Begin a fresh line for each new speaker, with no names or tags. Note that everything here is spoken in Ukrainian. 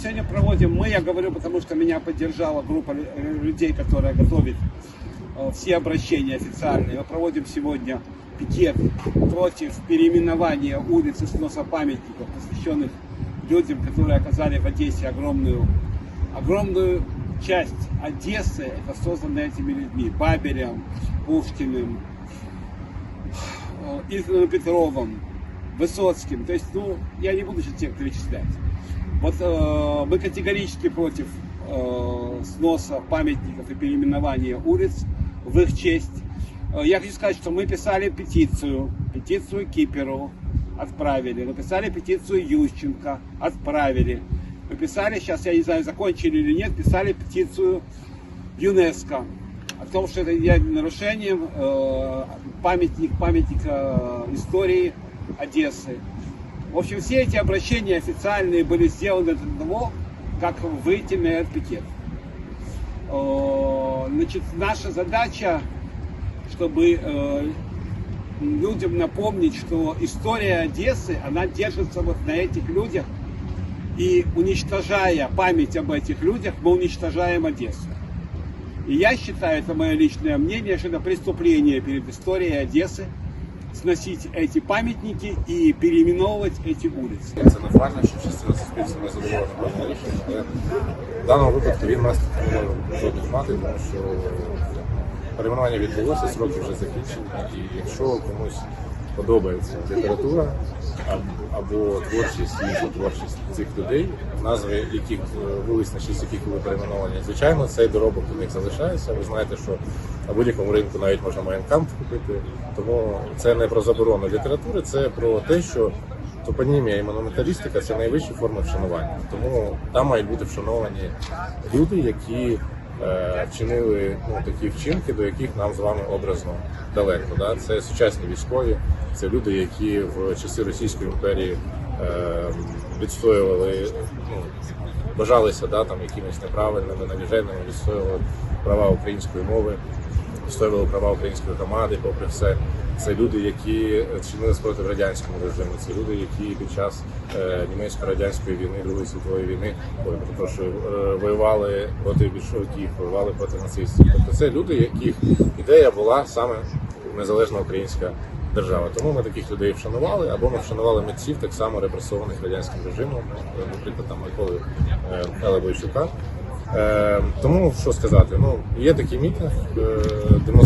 Сегодня проводим мы, я говорю, потому что меня поддержала группа лю- людей, которая готовит э, все обращения официальные. Мы проводим сегодня пикет против переименования улиц и сноса памятников, посвященных людям, которые оказали в Одессе огромную, огромную часть Одессы, это создано этими людьми, Бабелем, Пушкиным, э, Ильфом Петровым, Высоцким. То есть, ну, я не буду сейчас всех перечислять. Вот э, мы категорически против э, сноса памятников и переименования улиц в их честь. Э, я хочу сказать, что мы писали петицию, петицию Киперу отправили, написали петицию Ющенко, отправили. Мы писали, сейчас я не знаю, закончили или нет, писали петицию ЮНЕСКО о том, что это является нарушением э, памятник, памятника э, истории Одессы. В общем, все эти обращения официальные были сделаны до того, как выйти на этот пикет. Э, Значит, наша задача, чтобы э, людям напомнить, что история Одессы, она держится вот на этих людях, и уничтожая память об этих людях, мы уничтожаем Одессу. И я считаю, это мое личное мнение, что это преступление перед историей Одессы сносить эти памятники і переименовувати эти улицы.
Це нормально, що частина суспільства не задоволена певним рішенням, але в даному випадку він наслідків не може жодних мати, тому що перейменування відбулося, сроки вже закінчені, і якщо комусь подобається література або творчість, інша творчість цих людей, назви яких е, вулиць, на честь яких були перейменовані, звичайно, цей доробок у них залишається. Ви знаєте, що на будь-якому ринку навіть можна майнкамп купити. Тому це не про заборону літератури, це про те, що Топонімія і монументалістика це найвищі форми вшанування. Тому там мають бути вшановані люди, які вчинили ну, такі вчинки, до яких нам з вами образно далеко. Да? Це сучасні військові, це люди, які в часи Російської імперії е, відстоювали, ну, бажалися да, там, якимись неправильними, навіженими, відстоювали права української мови відстоювали права української громади, попри все. Це люди, які чинили спротив радянському режиму. Це люди, які під час е, німецько-радянської війни, Другої світової війни, ой, перепрошую, е, воювали проти більшовиків, воювали проти нацистів. Тобто це люди, яких ідея була саме незалежна українська держава. Тому ми таких людей вшанували, або ми вшанували митців так само репресованих радянським режимом, наприклад, там Миколи е, Михайла Бойчука. Е, тому що сказати, ну є такий мітинг, е, демонстрація.